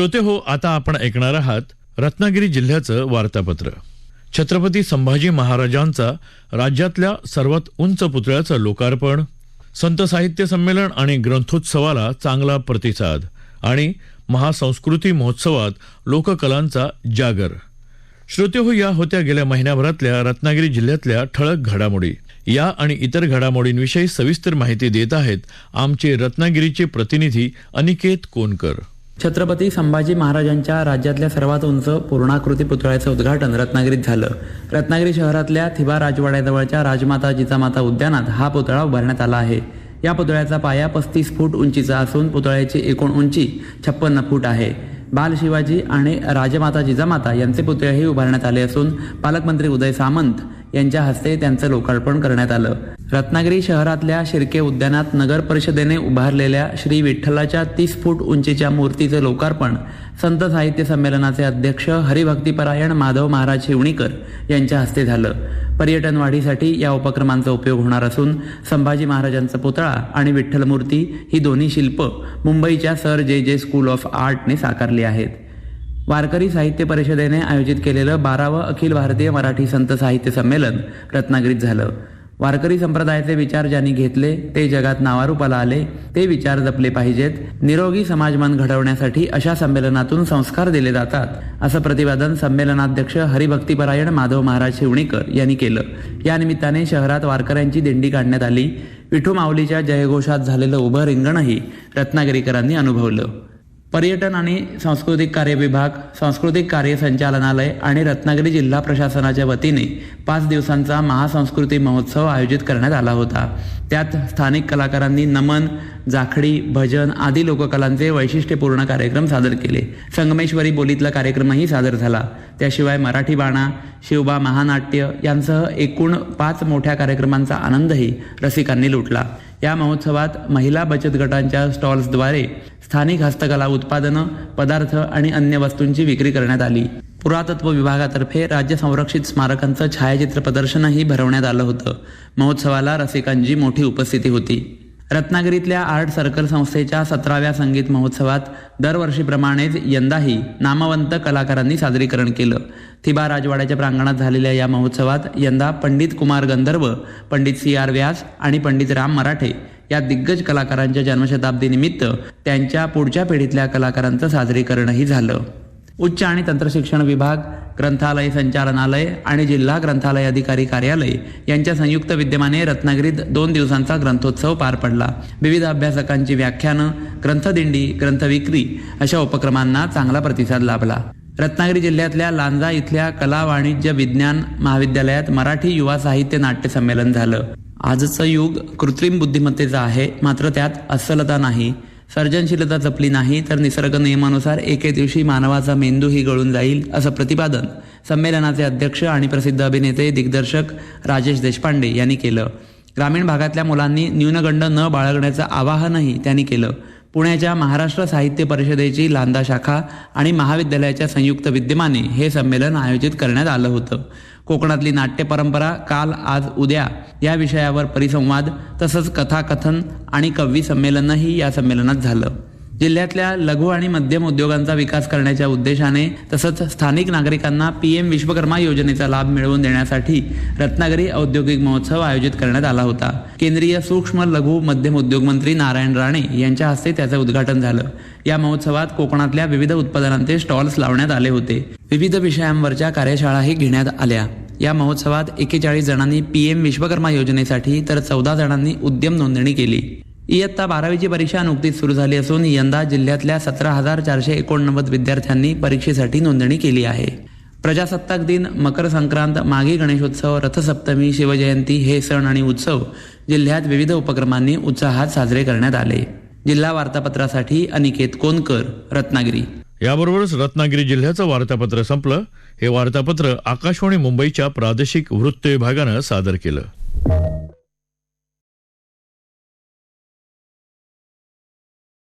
श्रोते हो आता आपण ऐकणार आहात रत्नागिरी जिल्ह्याचं वार्तापत्र. छत्रपती संभाजी महाराजांचा राज्यातल्या सर्वात उंच पुतळ्याचं लोकार्पण संत साहित्य संमेलन आणि ग्रंथोत्सवाला चांगला प्रतिसाद आणि महासंस्कृती महोत्सवात लोककलांचा जागर. श्रोते हो या होत्या गेल्या महिन्याभरातल्या रत्नागिरी जिल्ह्यातल्या ठळक घडामोडी. या आणि इतर घडामोडींविषयी सविस्तर माहिती देत आहेत आमचे रत्नागिरीचे प्रतिनिधी अनिकेत कोनकर. छत्रपती संभाजी महाराजांच्या राज्यातल्या सर्वात उंच पूर्णाकृती पुतळ्याचं उद्घाटन रत्नागिरीत झालं. रत्नागिरी शहरातल्या थिबा राजवाड्याजवळच्या राजमाता जिजामाता उद्यानात हा पुतळा उभारण्यात आला आहे. या पुतळ्याचा पाया पस्तीस फूट उंचीचा असून पुतळ्याची एकूण उंची छप्पन्न फूट आहे. बाल शिवाजी आणि राजमाता जिजामाता यांचे पुतळेही उभारण्यात आले असून पालकमंत्री उदय सामंत यांच्या हस्ते त्यांचं लोकार्पण करण्यात आलं. रत्नागिरी शहरातल्या शिर्के उद्यानात नगर परिषदेने उभारलेल्या श्री विठ्ठलाच्या तीस फूट उंचीच्या मूर्तीचे लोकार्पण संत साहित्य संमेलनाचे अध्यक्ष हरिभक्तीपरायण माधव महाराज शिवणीकर यांच्या हस्ते झालं. पर्यटन वाढीसाठी या उपक्रमांचा उपयोग होणार असून संभाजी महाराजांचा पुतळा आणि विठ्ठल मूर्ती ही दोन्ही शिल्प मुंबईच्या सर जे जे स्कूल ऑफ आर्टने साकारली आहेत. वारकरी साहित्य परिषदेने आयोजित केलेलं बारावं अखिल भारतीय मराठी संत साहित्य संमेलन रत्नागिरीत झालं. वारकरी संप्रदायाचे विचार ज्यांनी घेतले ते जगात नावारूपाला आले ते विचार जपले पाहिजेत. निरोगी समाजमन घडवण्यासाठी अशा संमेलनातून संस्कार दिले जातात असं प्रतिपादन संमेलनाध्यक्ष हरिभक्तीपरायण माधव महाराज शिवणीकर यांनी केलं. या निमित्ताने शहरात वारकऱ्यांची दिंडी काढण्यात आली. विठू माऊलीच्या जयघोषात झालेलं उभं रिंगणही रत्नागिरीकरांनी अनुभवलं. पर्यटन आणि सांस्कृतिक कार्य विभाग सांस्कृतिक कार्य संचालनालय आणि रत्नागिरी जिल्हा प्रशासनाच्या वतीने पाच दिवसांचा महासंस्कृती महोत्सव आयोजित करण्यात आला होता. त्यात स्थानिक कलाकारांनी नमन जाखडी भजन आदी लोककलांचे वैशिष्ट्यपूर्ण कार्यक्रम सादर केले. संगमेश्वरी बोलीतला कार्यक्रमही सादर झाला. त्याशिवाय मराठी बाणा शिवबा महानाट्य यांसह एकूण पाच मोठ्या कार्यक्रमांचा आनंदही रसिकांनी लुटला. या महोत्सवात महिला बचत गटांच्या स्टॉल्सद्वारे स्थानिक हस्तकला उत्पादनं पदार्थ आणि अन्य वस्तूंची विक्री करण्यात आली. पुरातत्व विभागातर्फे राज्य संरक्षित स्मारकांचं छायाचित्र प्रदर्शनही भरवण्यात आलं होतं. महोत्सवाला रसिकांची मोठी उपस्थिती होती. रत्नागिरीतल्या आर्ट सर्कल संस्थेच्या सतराव्या संगीत महोत्सवात दरवर्षीप्रमाणेच यंदाही नामवंत कलाकारांनी सादरीकरण केलं. थिबा राजवाड्याच्या प्रांगणात झालेल्या या महोत्सवात यंदा पंडित कुमार गंधर्व पंडित सी आर व्यास आणि पंडित राम मराठे या दिग्गज कलाकारांच्या जन्मशताब्दीनिमित्त त्यांच्या पुढच्या पिढीतल्या कलाकारांचं साजरीकरणही झालं. उच्च आणि तंत्रशिक्षण विभाग ग्रंथालय संचालनालय आणि जिल्हा ग्रंथालय अधिकारी कार्यालय यांच्या संयुक्त विद्यमाने रत्नागिरीत दोन दिवसांचा ग्रंथोत्सव पार पडला. विविध अभ्यासकांची व्याख्यानं ग्रंथदिंडी ग्रंथविक्री अशा उपक्रमांना चांगला प्रतिसाद लाभला. रत्नागिरी जिल्ह्यातल्या लांजा इथल्या कला वाणिज्य विज्ञान महाविद्यालयात मराठी युवा साहित्य नाट्य संमेलन झालं. आजचं युग कृत्रिम बुद्धिमत्तेचं आहे. मात्र त्यात अस्सलता नाही. सर्जनशीलता जपली नाही तर निसर्ग नियमानुसार एके दिवशी मानवाचा मेंदूही गळून जाईल असं प्रतिपादन संमेलनाचे अध्यक्ष आणि प्रसिद्ध अभिनेते दिग्दर्शक राजेश देशपांडे यांनी केलं. ग्रामीण भागातल्या मुलांनी न्यूनगंड न बाळगण्याचं आवाहनही त्यांनी केलं. पुण्याच्या महाराष्ट्र साहित्य परिषदेची लांदा शाखा आणि महाविद्यालयाच्या संयुक्त विद्यमाने हे संमेलन आयोजित करण्यात आलं होतं. कोकणातली नाट्य परंपरा काल आज उद्या या विषयावर परिसंवाद तसंच कथाकथन आणि कवी संमेलनही या संमेलनात झालं. जिल्ह्यातल्या लघु आणि मध्यम उद्योगांचा विकास करण्याच्या उद्देशाने तसंच स्थानिक नागरिकांना पीएम विश्वकर्मा योजनेचा लाभ मिळवून देण्यासाठी रत्नागिरी औद्योगिक महोत्सव आयोजित करण्यात आला होता. केंद्रीय सूक्ष्म लघु मध्यम उद्योग मंत्री नारायण राणे यांच्या हस्ते त्याचं उद्घाटन झालं. या महोत्सवात कोकणातल्या विविध उत्पादनांचे स्टॉल्स लावण्यात आले होते. विविध विषयांवरच्या कार्यशाळाही घेण्यात आल्या. या महोत्सवात एकेचाळीस जणांनी पीएम विश्वकर्मा योजनेसाठी तर चौदा जणांनी उद्यम नोंदणी केली. इयत्ता बारावीची परीक्षा नुकतीच सुरू झाली असून यंदा जिल्ह्यातल्या सतरा हजार चारशे एकोणनव्वद विद्यार्थ्यांनी परीक्षेसाठी नोंदणी केली आहे. प्रजासत्ताक दिन मकर संक्रांत माघी गणेशोत्सव रथसप्तमी शिवजयंती हे सण आणि उत्सव जिल्ह्यात विविध उपक्रमांनी उत्साहात साजरे करण्यात आले. जिल्हा वार्तापत्रासाठी अनिकेत कोनकर रत्नागिरी. याबरोबरच रत्नागिरी जिल्ह्याचं वार्तापत्र संपलं. हे वार्तापत्र आकाशवाणी मुंबईच्या प्रादेशिक वृत्त विभागानं सादर केलं.